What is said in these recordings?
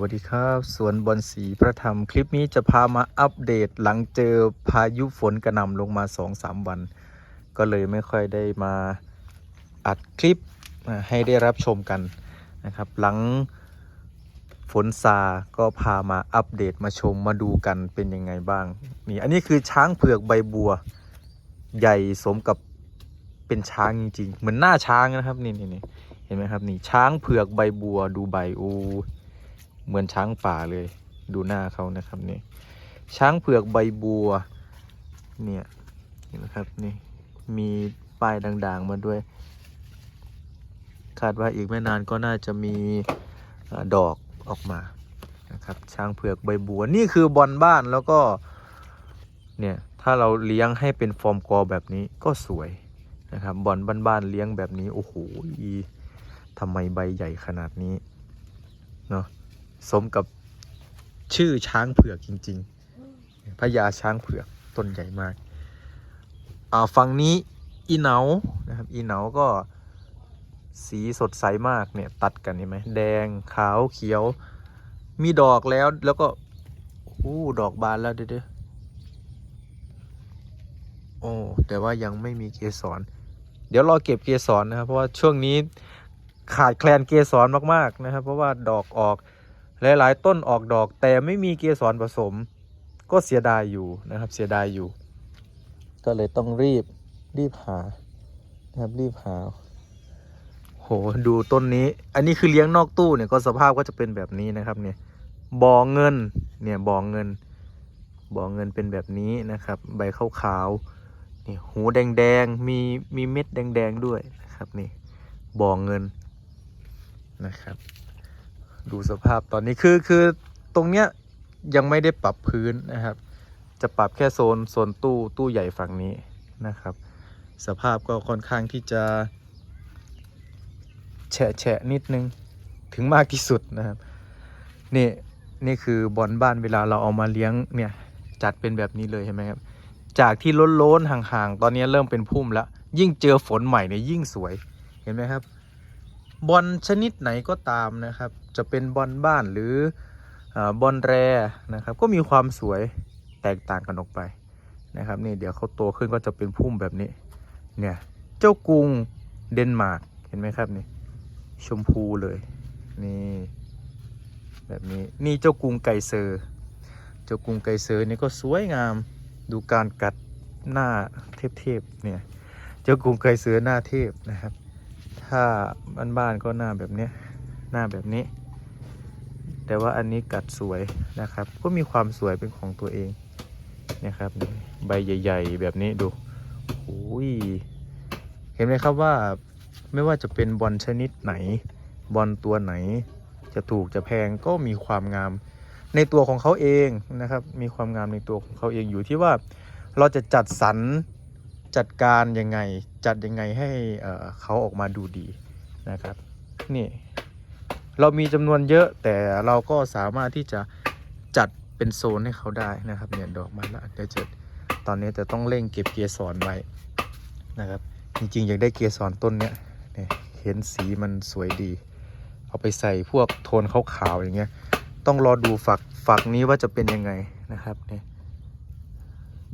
วัสดีครับสวนบอลสีพระธรรม คลิปนี้จะพามาอัปเดตหลังเจอพายุฝนกระหน่ำลงมา 2-3 วัน ก็เลยไม่ค่อยได้มาอัดคลิปให้ได้รับชมกันนะครับ หลังฝนซาก็พามาอัปเดตมาชมมาดูกันเป็นยังไงบ้างนี่อันนี้คือช้างเผือกใบบัวใหญ่สมกับเป็นช้างจริงๆเหมือนหน้าช้างนะครับนี่นี่นี่เห็นไหมครับนี่ช้างเผือกใบบัวดูใบโอ้ เหมือนช้างป่าเลย ดูหน้าเขานะครับนี่ช้างเผือกใบบัว เนี่ยเห็นไหมครับนี่มีป้ายด่างๆมาด้วย คาดว่าอีกไม่นานก็น่าจะมีอดอกออกมานะครับช้างเผือกใบบัวนี่คือบอลบ้านแล้วก็เนี่ยถ้าเราเลี้ยงให้เป็นฟอร์มกอแบบนี้ก็สวยนะครับบอลบ้านๆเลี้ยงแบบนี้โอ้โหทำไมใบใหญ่ขนาดนี้เนาะ สมกับชื่อช้างเผือกจริงๆพญาช้างเผือกต้นใหญ่มากอ่าฝั่งนี้อีเหนานะครับอีเหนาก็สีสดใสมากเนี่ยตัดกันเห็นไหมแดงขาวเขียว มีดอกแล้วแล้วก็อู้ดอกบานแล้วเด้อโอ้แต่ว่ายังไม่มีเกสรเดี๋ยวรอเก็บเกสรนะครับเพราะว่าช่วงนี้ขาดแคลนเกสรมากๆนะครับ เพราะว่าดอกออก หลายๆ ต้นออกดอกแต่ไม่มีเกสรผสม ก็เสียดายอยู่นะครับเสียดายอยู่ ก็เลยต้องรีบรีบหานะครับรีบหาโหดูต้นนี้ อันนี้คือเลี้ยงนอกตู้เนี่ยก็สภาพก็จะเป็นแบบนี้นะครับเนี่ยบ่อเงินเนี่ยบ่อเงินบ่อเงินเป็นแบบนี้นะครับ ใบขาวๆนี่หูแดงๆมีมีเม็ดแดงๆด้วยนะครับนี่บ่อเงินนะครับ ดูสภาพตอนนี้คือคือตรงเนี้ยยังไม่ได้ปรับพื้นนะครับ จะปรับแค่โซนโซนตู้ตู้ใหญ่ฝั่งนี้นะครับ สภาพก็ค่อนข้างที่จะแฉะแฉะนิดนึงถึงมากที่สุดนะครับนี่นี่คือบอลบ้านเวลาเราเอามาเลี้ยงเนี่ยจัดเป็นแบบนี้เลยเห็นไหมครับจากที่ล้นล้นๆห่างๆ ตอนนี้เริ่มเป็นพุ่มแล้ว ยิ่งเจอฝนใหม่เนี่ยยิ่งสวยเห็นไหมครับ บอลชนิดไหนก็ตามนะครับ จะเป็นบอลบ้านหรืออบอลแรนะครับ ก็มีความสวยแตกต่างกันออกไปนะครับนี่เดี๋ยวเขาโตขึ้นก็จะเป็นพุ่มแบบนี้เนี่ยเจ้ากรุงเดนมาร์กเห็นไหมครับนี่ชมพูเลยนี่แบบนี้นี่เจ้ากรุงไก่เซอร์ เจ้ากรุงไก่เซอร์นี่ก็สวยงามดูการกัดหน้าเทพๆเนี่ยเจ้ากรุงไก่เซอร์หน้าเทพนะครับ ถ้าบ้านๆก็หน้าแบบนี้หน้าแบบนี้ แต่ว่าอันนี้กัดสวยนะครับ ก็มีความสวยเป็นของตัวเองนะครับ ใบใหญ่ ๆ แบบนี้ดูโอ้ยเห็นไหมครับว่าไม่ว่าจะเป็นบอลชนิดไหน บอลตัวไหน จะถูกจะแพงก็มีความงามในตัวของเขาเองนะครับ มีความงามในตัวของเขาเองอยู่ที่ว่าเราจะจัดสรรจัดการยังไง จัดยังไงให้เขาออกมาดูดีนะครับ นี่ เรามีจำนวนเยอะแต่เราก็สามารถที่จะจัดเป็นโซนให้เขาได้นะครับเนี่ยดอกมาละเดี๋ยวจะตอนนี้จะต้องเร่งเก็บเกสรไว้นะครับ จริงๆอยากได้เกสรต้นเนี้ยเนี่ยเห็นสีมันสวยดี เอาไปใส่พวกโทนขาวๆอย่างเงี้ยต้องรอดูฝักฝักนี้ว่าจะเป็นยังไงนะครับเนี่ย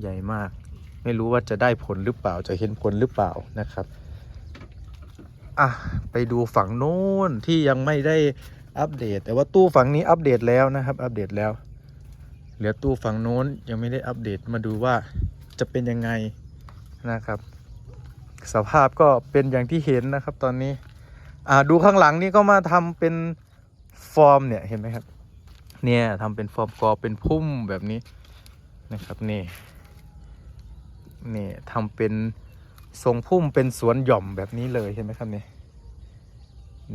ใหญ่มาก ไม่รู้ว่าจะได้ผลหรือเปล่าจะเห็นผลหรือเปล่านะครับอะไปดูฝั่งโน้นที่ยังไม่ได้อัปเดต แต่ว่าตู้ฝั่งนี้อัปเดตแล้วนะครับ อัปเดตแล้ว เหลือตู้ฝั่งโน้นยังไม่ได้อัปเดตมาดูว่าจะเป็นยังไงนะครับ สภาพก็เป็นอย่างที่เห็นนะครับตอนนี้อ่าดูข้างหลังนี่ก็มาทำเป็นฟอร์มเนี่ยเห็นไหมครับ เนี่ยทำเป็นฟอร์มกอเป็นพุ่มแบบนี้นะครับนี่ นี่ทำเป็นทรงพุ่มเป็นสวนหย่อมแบบนี้เลยเห็นไหมครับเนี่ย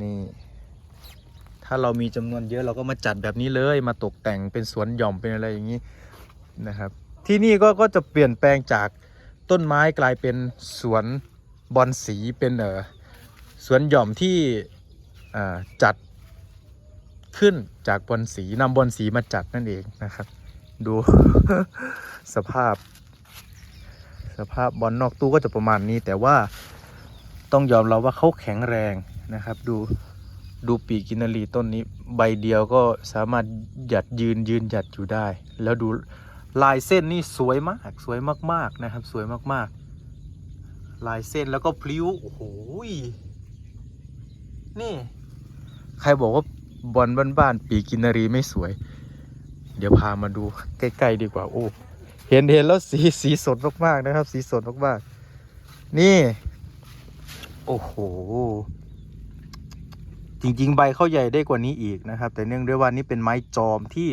นี่ ถ้าเรามีจำนวนเยอะเราก็มาจัดแบบนี้เลยมาตกแต่งเป็นสวนหย่อมเป็นอะไรอย่างนี้นะครับ ที่นี่ก็ก็จะเปลี่ยนแปลงจากต้นไม้กลายเป็นสวนบอนสีเป็นเออสวนหย่อมที่จัดขึ้นจากบอนสีนำบอนสีมาจัดนั่นเองนะครับ ดูสภาพ สภาพบอลนอกตู้ก็จะประมาณนี้ แต่ว่าต้องยอมเราว่าเขาแข็งแรงนะครับ ดูดูปีกินารีต้นนี้ใบเดียวก็สามารถหยัดยืนยืนหยัดอยู่ได้ แล้วดูลายเส้นนี่สวยมากสวยมากๆนะครับ สวยมากๆ ลายเส้นแล้วก็พลิ้วโอ้โหยนี่ ใครบอกว่าบอลบ้านๆปีกินารีไม่สวย เดี๋ยวพามาดูใกล้ๆดีกว่าโอ้ เห็นเห็นแล้วสีสีสดมากๆนะครับ สีสดมากๆนี่ โอ้โห จริงๆ ใบเข้าใหญ่ได้กว่านี้อีกนะครับ แต่เนื่องด้วยว่านี่เป็นไม้จอมที่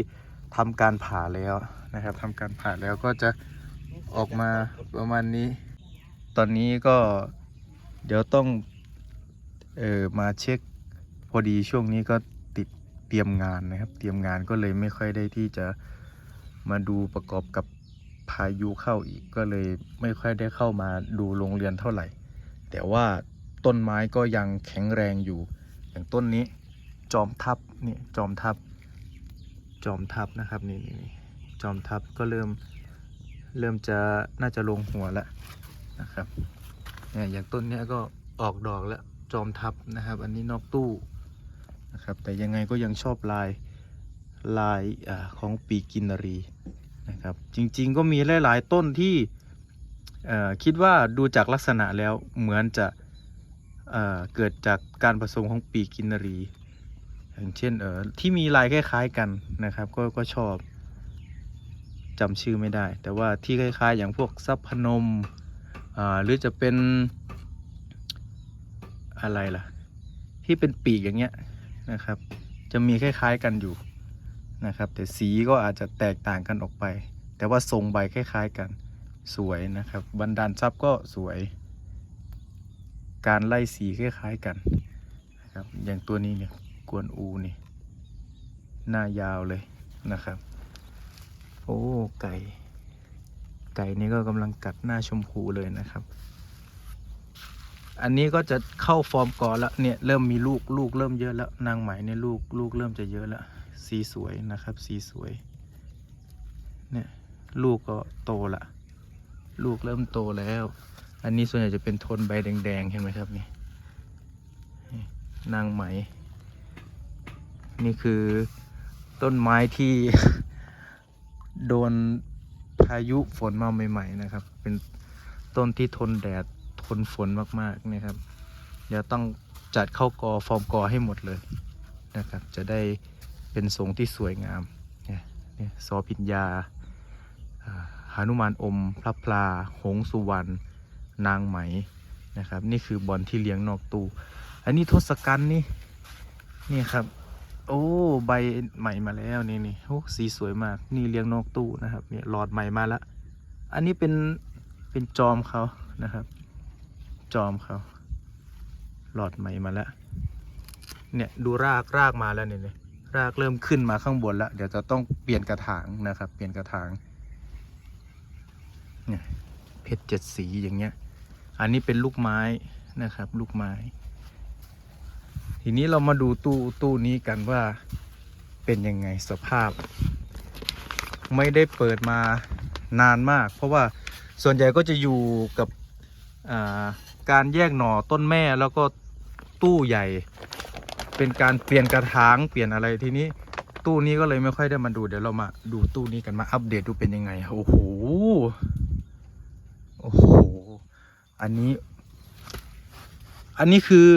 ทำการผ่าแล้วนะครับทำการผ่าแล้วก็จะออกมาประมาณนี้ ตอนนี้ก็เดี๋ยวต้องเออมาเช็คพอดีช่วงนี้ก็ติดเตรียมงานนะครับ เตรียมงานก็เลยไม่ค่อยได้ที่จะมาดูประกอบกับ พายุเข้าอีกก็เลยไม่ค่อยได้เข้ามาดูโรงเรียนเท่าไหร่ แต่ว่าต้นไม้ก็ยังแข็งแรงอยู่ อย่างต้นนี้จอมทับนี่จอมทับ จอมทับนะครับนี่นี่จอมทับก็เริ่มเริ่มจะน่าจะลงหัวแล้วนะครับเนี่ยอย่างต้นนี้ก็ออกดอกแล้วจอมทับนะครับ อันนี้นอกตู้นะครับแต่ยังไงก็ยังชอบลายลายอของปีกินนารี นะครับ จริงๆก็มีหลาย ๆ ต้นที่คิดว่าดูจากลักษณะแล้วเหมือนจะเเกิดจากการผสมของปีกกินรีอย่างเช่นเออที่มีลายคล้ายๆกันนะครับ ก็ก็ชอบจำชื่อไม่ได้ แต่ว่าที่คล้ายๆ อย่างพวกซับพนมหรือจะเป็นอะไรล่ะ ที่เป็นปีกอย่างเงี้ยนะครับ จะมีคล้ายๆกันอยู่นะครับ แต่สีก็อาจจะแตกต่างกันออกไป แต่ว่าทรงใบคล้าย ๆกันสวยนะครับบันดาลซับก็สวย การไล่สีคล้ายๆกันนะครับอย่างตัวนี้เนี่ยกวนอูนี่หน้ายาวเลยนะครับ โอ้ไก่ ไก่นี่ก็กำลังกัดหน้าชมพูเลยนะครับ อันนี้ก็จะเข้าฟอร์มก่อนแล้วเนี่ยเริ่มมีลูกลูกเริ่มเยอะแล้วนางไหมเนี่ยลูกลูกเริ่มจะเยอะแล้วสีสวยนะครับ สีสวย ลูกก็โตละ ลูกเริ่มโตแล้ว อันนี้ส่วนใหญ่จะเป็นโทนใบแดงๆเห็นไหมครับนี่นางไหม นี่คือต้นไม้ที่ โดนพายุฝนมาใหม่ๆนะครับ เป็นต้นที่ทนแดดทนฝนมากๆนะครับ เดี๋ยวต้องจัดเข้ากอฟอร์มกอให้หมดเลยนะครับ จะได้เป็นทรงที่สวยงาม เนี่ยซอพิญญา หานุมานอมพระพลา หงสุวรรณนางไหมนะครับ นี่คือบอลที่เลี้ยงนอกตู้อันนี้ทศกัณฐ์นี่นี่ครับ โอ้ใบใหม่มาแล้วนี่นี่โอ้สีสวยมาก นี่เลี้ยงนอกตู้นะครับเนี่ยหลอดใหม่มาล้วอันนี้เป็นเป็นจอมเขานะครับ จอมเขาหลอดใหม่มาแล้วเนี่ยดูรากรากมาแล้วเนี่ยรากเริ่มขึ้นมาข้างบนแล้ว เดี๋ยวจะต้องเปลี่ยนกระถางนะครับ เปลี่ยนกระถาง เนี่ยเพชรเจ็ดสีอย่างเงี้ย อันนี้เป็นลูกไม้นะครับ ลูกไม้ ทีนี้เรามาดูตู้ตู้นี้กันว่าเป็นยังไงสภาพ ไม่ได้เปิดมานานมาก เพราะว่าส่วนใหญ่ก็จะอยู่กับาการแยกหน่อต้นแม่แล้วก็ตู้ใหญ่ เป็นการเปลี่ยนกระถางเปลี่ยนอะไรทีนี้ตู้นี้ก็เลยไม่ค่อยได้มาดูเดี๋ยวเรามาดูตู้นี้กันมาอัปเดตดูเป็นยังไงโอ้โห โอ้โห อันนี้ อันนี้คือ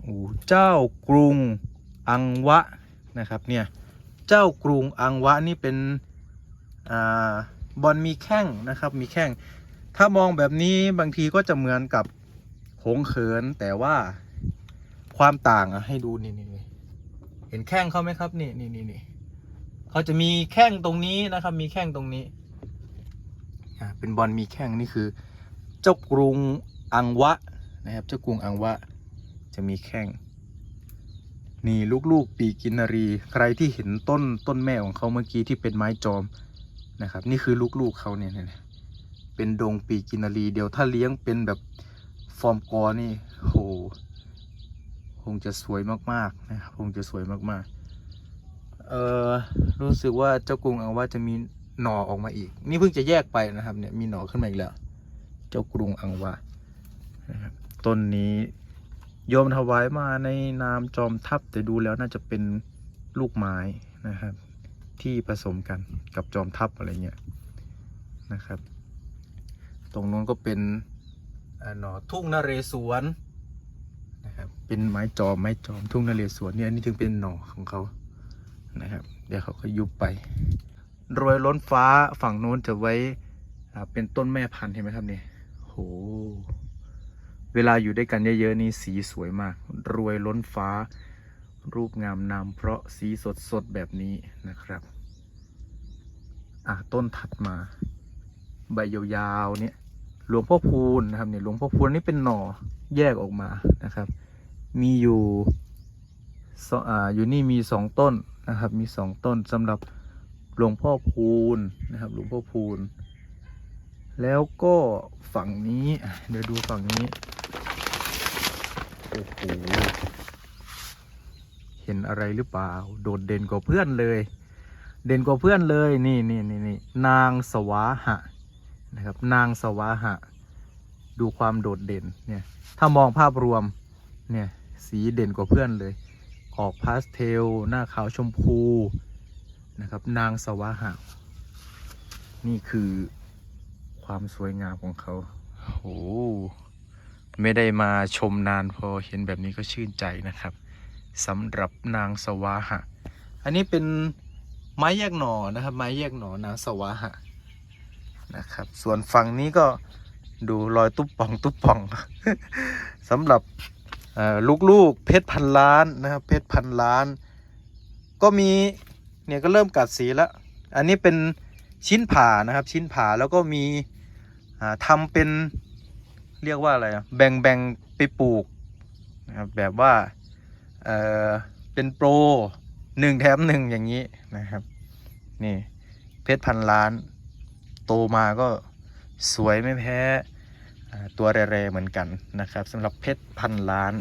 โอ้เจ้ากรุงอังวะนะครับเนี่ย เจ้ากรุงอังวะนี่เป็นอบอลมีแข้งนะครับมีแข้ง ถ้ามองแบบนี้บางทีก็จะเหมือนกับหงเขินแต่ว่าความต่างอะให้ดูนี่นี่เห็นแข้งเขาไหมครับนี่นี่นี่เขาจะมีแข้งตรงนี้นะครับ มีแข้งตรงนี้ เป็นบอลมีแข้งนี่คือ เจ้ากรุงอังวะนะครับ เจ้ากรุงอังวะจะมีแข้งนี่ลูกๆ ปีกินารี ใครที่เห็นต้นต้นแม่ของเขาเมื่อกี้ที่เป็นไม้จอมนะครับ นี่คือลูกๆเขาเนี่ยเป็นดงปีกินารีเดี๋ยวถ้าเลี้ยงเป็นแบบฟอร์มกอนี่โหคงจะสวยมากๆนะครับคงจะสวยมากๆ เออรู้สึกว่าเจ้ากรุงอังวะจะมี หน่อออกมาอีก นี่เพิ่งจะแยกไปนะครับ เนี่ยมีหน่อขึ้นมาอีกแล้ว เจ้ากรุงอังวะนะครับต้นนี้โยมถวายมาในนามจอมทัพแต่ดูแล้วน่าจะเป็นลูกไม้นะครับ ที่ผสมกันกับจอมทัพอะไรเงี้ยนะครับ ตรงนู้นก็เป็นหน่อทุ่งนเรศวรนะครับเป็นไม้จอมไม้จอมทุ่งนเรศวรเนี่ยนี่ถึงเป็นหน่อของเขานะครับ เดี๋ยวเขาก็ยุบไป โรยล้นฟ้าฝั่งนู้นจะไว้เป็นต้นแม่พันธุ์เห็นไหมครับเนี่ยโหเวลาอยู่ด้วยกันเยอะๆนี่สีสวยมาก รวยล้นฟ้า รูปงามนามเพราะสีสดๆแบบนี้นะครับ อะต้นถัดมา ใบยาวๆเนี่ยหลวงพ่อพูนนะครับเนี่ยหลวงพ่อพูนนี่เป็นหน่อแยกออกมานะครับ มีอยู่สองอ่าอยู่นี่มีสองต้นนะครับ มีสองต้นสำหรับ หลวงพ่อพูนนะครับ หลวงพ่อพูน แล้วก็ฝั่งนี้ เดี๋ยวดูฝั่งนี้ โอ้โห เห็นอะไรหรือเปล่า โดดเด่นกว่าเพื่อนเลย เด่นกว่าเพื่อนเลย นี่นี่นี่นี่นางสวาหะนะครับ นางสวาหะ ดูความโดดเด่น เนี่ย ถ้ามองภาพรวม เนี่ย สีเด่นกว่าเพื่อนเลย ออกพาสเทล หน้าขาวชมพู นะครับ นางสวาหะนี่คือความสวยงามของเขาโอ้โหไม่ได้มาชมนานพอเห็นแบบนี้ก็ชื่นใจนะครับสำหรับนางสวาหะ อันนี้เป็นไม้แยกหน่อนะครับ ไม้แยกหน่อนางสวาหะนะครับ ส่วนฝั่งนี้ก็ดูรอยตุ๊บป่องตุ๊บป่องสำหรับลูกๆเพชรพันล้านนะครับเพชรพันล้าน ก็มี เนี่ยก็เริ่มกัดสีแล้ว อันนี้เป็นชิ้นผ่านะครับ ชิ้นผ่าแล้วก็มีอ่าทำเป็นเรียกว่าอะไรแบ่งแบ่งไปปลูกนะครับแบบว่าเออเป็นโปรหนึ่งแถมหนึ่งอย่างนี้นะครับนี่เพชรพันล้าน โตมาก็สวยไม่แพ้ตัวแร่ๆเหมือนกันนะครับสำหรับเพชรพันล้าน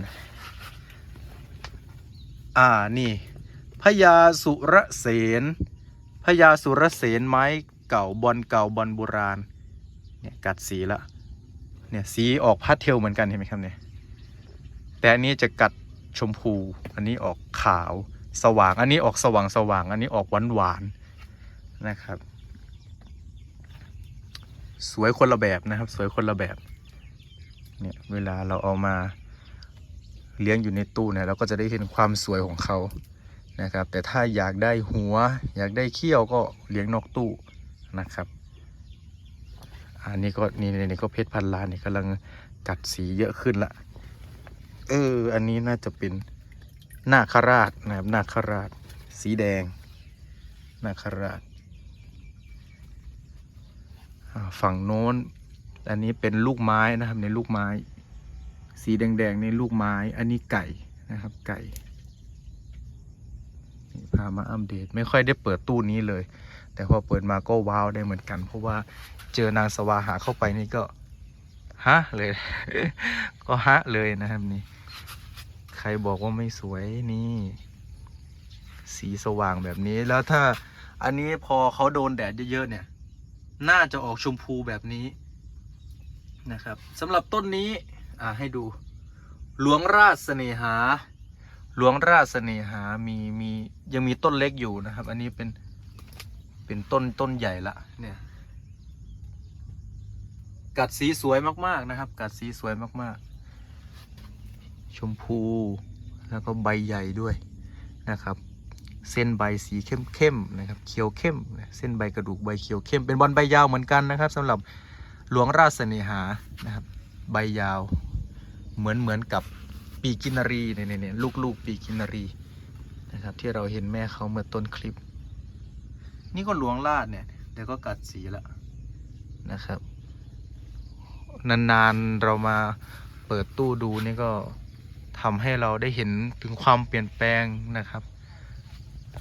อ่านี่ พญาสุรเสนพญาสุรเสนไม้เก่าบอลเก่าบอลโบราณเนี่ยกัดสีละเนี่ยสีออกพาสเทลเหมือนกันเห็นไหมครับเนี่ยแต่อันนี้จะกัดชมพู อันนี้ออกขาวสว่าง อันนี้ออกสว่างสว่าง อันนี้ออกหวานหวานนะครับ สวยคนละแบบนะครับ สวยคนละแบบเนี่ยเวลาเราเอามาเลี้ยงอยู่ในตู้เนี่ยเราก็จะได้เห็นความสวยของเขา นะครับ แต่ถ้าอยากได้หัว อยากได้เขี้ยวก็เลี้ยงนอกตู้นะครับอันนี้ก็นี่นี่นี่ก็เพชรพันล้านนี่กำลังกัดสีเยอะขึ้นละเออ อันนี้น่าจะเป็นนาคราชนะครับนาคราช สีแดงนาคราชฝั่งโน้น อันนี้เป็นลูกไม้นะครับในลูกไม้ สีแดงๆในลูกไม้ อันนี้ไก่นะครับไก่ พามาอัปเดต ไม่ค่อยได้เปิดตู้นี้เลย แต่พอเปิดมาก็ว้าวได้เหมือนกัน เพราะว่าเจอนางสวาหาเข้าไปนี่ก็ฮะเลย ก็ฮะเลยนะครับนี่ ใครบอกว่าไม่สวยนี่ สีสว่างแบบนี้แล้วถ้าอันนี้พอเขาโดนแดดเยอะๆเนี่ย น่าจะออกชมพูแบบนี้นะครับสำหรับต้นนี้ อ่าให้ดู หลวงราชเสน่หา หลวงราชเสน่หามีมียังมีต้นเล็กอยู่นะครับ อันนี้เป็นเป็นต้นต้นใหญ่ละเนี่ยกัดสีสวยมาก ๆ นะครับ กัดสีสวยมาก ๆ ชมพูแล้วก็ใบใหญ่ด้วยนะครับ เส้นใบสีเข้มๆนะครับ เขียวเข้ม เส้นใบกระดูกใบเขียวเข้ม เป็นบอลใบยาวเหมือนกันนะครับสำหรับหลวงราชเสน่หานะครับ ใบยาวเหมือนเหมือนกับ ปีกินรีเนี่ยเนี่ยลูกๆปีกินรีนะครับ ที่เราเห็นแม่เขาเมื่อต้นคลิป นี่ก็หลวงราชเนี่ยเดี๋ยวก็กัดสีล้วนะครับ นานๆเรามาเปิดตู้ดูนี่ก็ทำให้เราได้เห็นถึงความเปลี่ยนแปลงนะครับ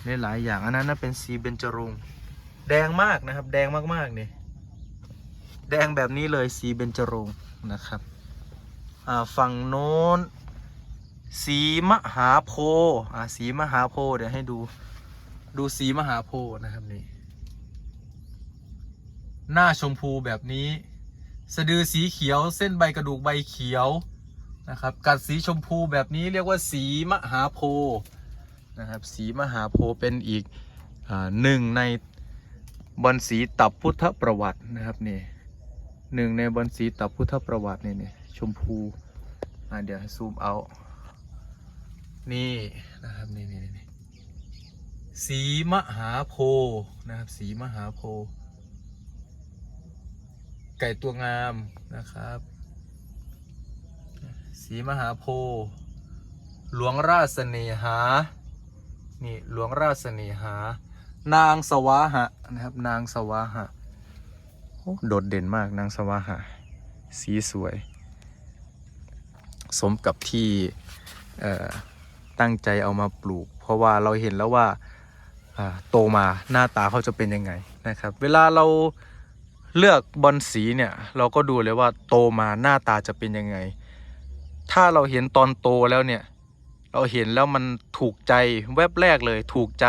ในหลายอย่างอันนั้นน่ะเป็นสีเบญจรงแดงมากนะครับ แดงมากๆเนี่ยแดงแบบนี้เลยสีเบญจรงนะครับ ฝั่งโน้น สีมหาโพธิ์อ่าสีมหาโพธิ์เดี๋ยวให้ดูดูสีมหาโพธินะครับนี่หน้าชมพูแบบนี้ สะดือสีเขียวเส้นใบกระดูกใบเขียวนะครับ กัดสีชมพูแบบนี้เรียกว่าสีมหาโพธิ์นะครับ สีมหาโพธิ์เป็นอีกอาหนึ่งในบอนสีตับพุทธประวัตินะครับนี่หนึ่งในบอนสีตับพุทธประวัตินี่นี่ชมพูอ่าเดี๋ยวให้ซูมเอา นี่นะครับนี่นี่นี่สีมหาโพนะครับ สีมหาโพ ไก่ตัวงามนะครับ สีมหาโพ หลวงราชเสน่หา นี่หลวงราชเสน่หา นางสวาหะนะครับ นางสวาหะโโดดเด่นมากนางสวาหะ สีสวย สมกับที่เอ่อ ตั้งใจเอามาปลูก เพราะว่าเราเห็นแล้วว่าโตมาหน้าตาเขาจะเป็นยังไงนะครับ เวลาเราเลือกบอลสีเนี่ยเราก็ดูเลยว่าโตมาหน้าตาจะเป็นยังไง ถ้าเราเห็นตอนโตแล้วเนี่ย เราเห็นแล้วมันถูกใจแวบแรกเลยถูกใจ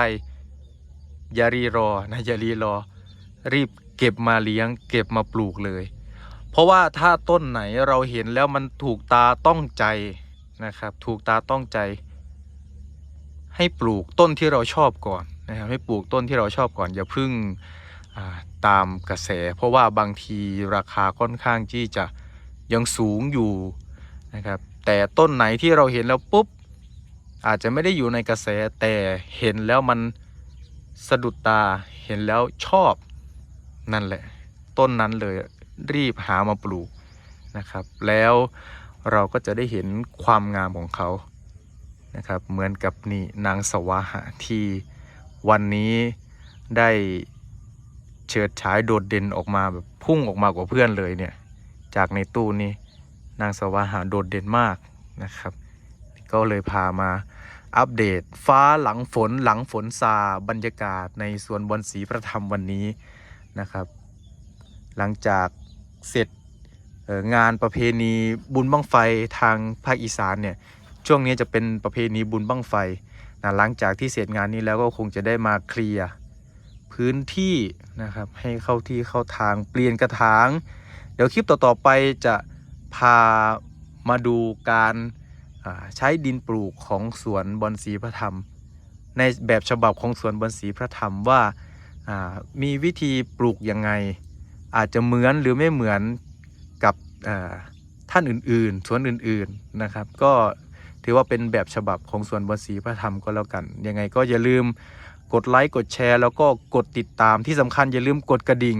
อย่ารีรอนะอย่ารีรอ รีบเก็บมาเลี้ยง เก็บมาปลูกเลย เพราะว่าถ้าต้นไหนเราเห็นแล้วมันถูกตาต้องใจนะครับ ถูกตาต้องใจ ให้ปลูกต้นที่เราชอบก่อนนะครับให้ปลูกต้นที่เราชอบก่อน อย่าเพึ่งตามกระแส เพราะว่าบางทีราคาค่อนข้างที่จะยังสูงอยู่นะครับแต่ต้นไหนที่เราเห็นแล้วปุ๊บอาจจะไม่ได้อยู่ในกระแสแต่เห็นแล้วมันสะดุดตาเห็นแล้วชอบนั่นแหละ ต้นนั้นเลยรีบหามาปลูกนะครับ แล้วเราก็จะได้เห็นความงามของเขา นะครับ เหมือนกับนี่นางสวหะที่วันนี้ได้เฉิดฉายโดดเด่นออกมาแบบพุ่งออกมากว่าเพื่อนเลยเนี่ย จากในตู้นี้นางสวาหะโดดเด่นมากนะครับ ก็เลยพามาอัปเดตฟ้าหลังฝนหลังฝนซาบรรยากาศในสวนบอนสีพระธรรมวันนี้นะครับ หลังจากเสร็จงานประเพณีบุญบังไฟทางภาคอีสานเนี่ย ช่วงนี้จะเป็นประเพณีบุญบั้งไฟนะหลังจากที่เสร็จงานนี้แล้วก็คงจะได้มาเคลียร์พื้นที่นะครับให้เข้าที่เข้าทางเปลี่ยนกระถาง เดี๋ยวคลิปต่อๆไปจะพามาดูการใช้ดินปลูกของสวนบอนสีพระธรรม ในแบบฉบับของสวนบอนสีพระธรรมว่ามีวิธีปลูกยังไง อาจจะเหมือนหรือไม่เหมือนกับท่านอื่นๆ สวนอื่นๆนะครับ ก็ ถือว่าเป็นแบบฉบับของสวนบอนสีพระธรรมก็แล้วกัน ยังไงก็อย่าลืมกดไลค์กดแชร์ แล้วก็กดติดตามที่สำคัญอย่าลืมกดกระดิ่ง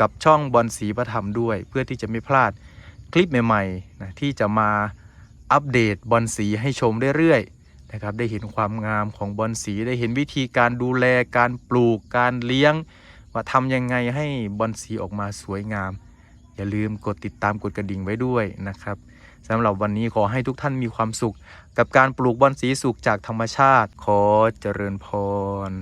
กับช่องบอนสีพระธรรมด้วย เพื่อที่จะไม่พลาดคลิปใหม่ๆนะที่จะมาอัปเดตบอลสีให้ชมเรื่อยๆนะครับได้เห็นความงามของบอลสีได้เห็นวิธีการดูแลการปลูกการเลี้ยง ว่าทำยังไงให้บอลสีออกมาสวยงาม อย่าลืมกดติดตามกดกระดิ่งไว้ด้วยนะครับ สำหรับวันนี้ขอให้ทุกท่านมีความสุข กับการปลูกบอนสีสุขจากธรรมชาติ ขอเจริญพร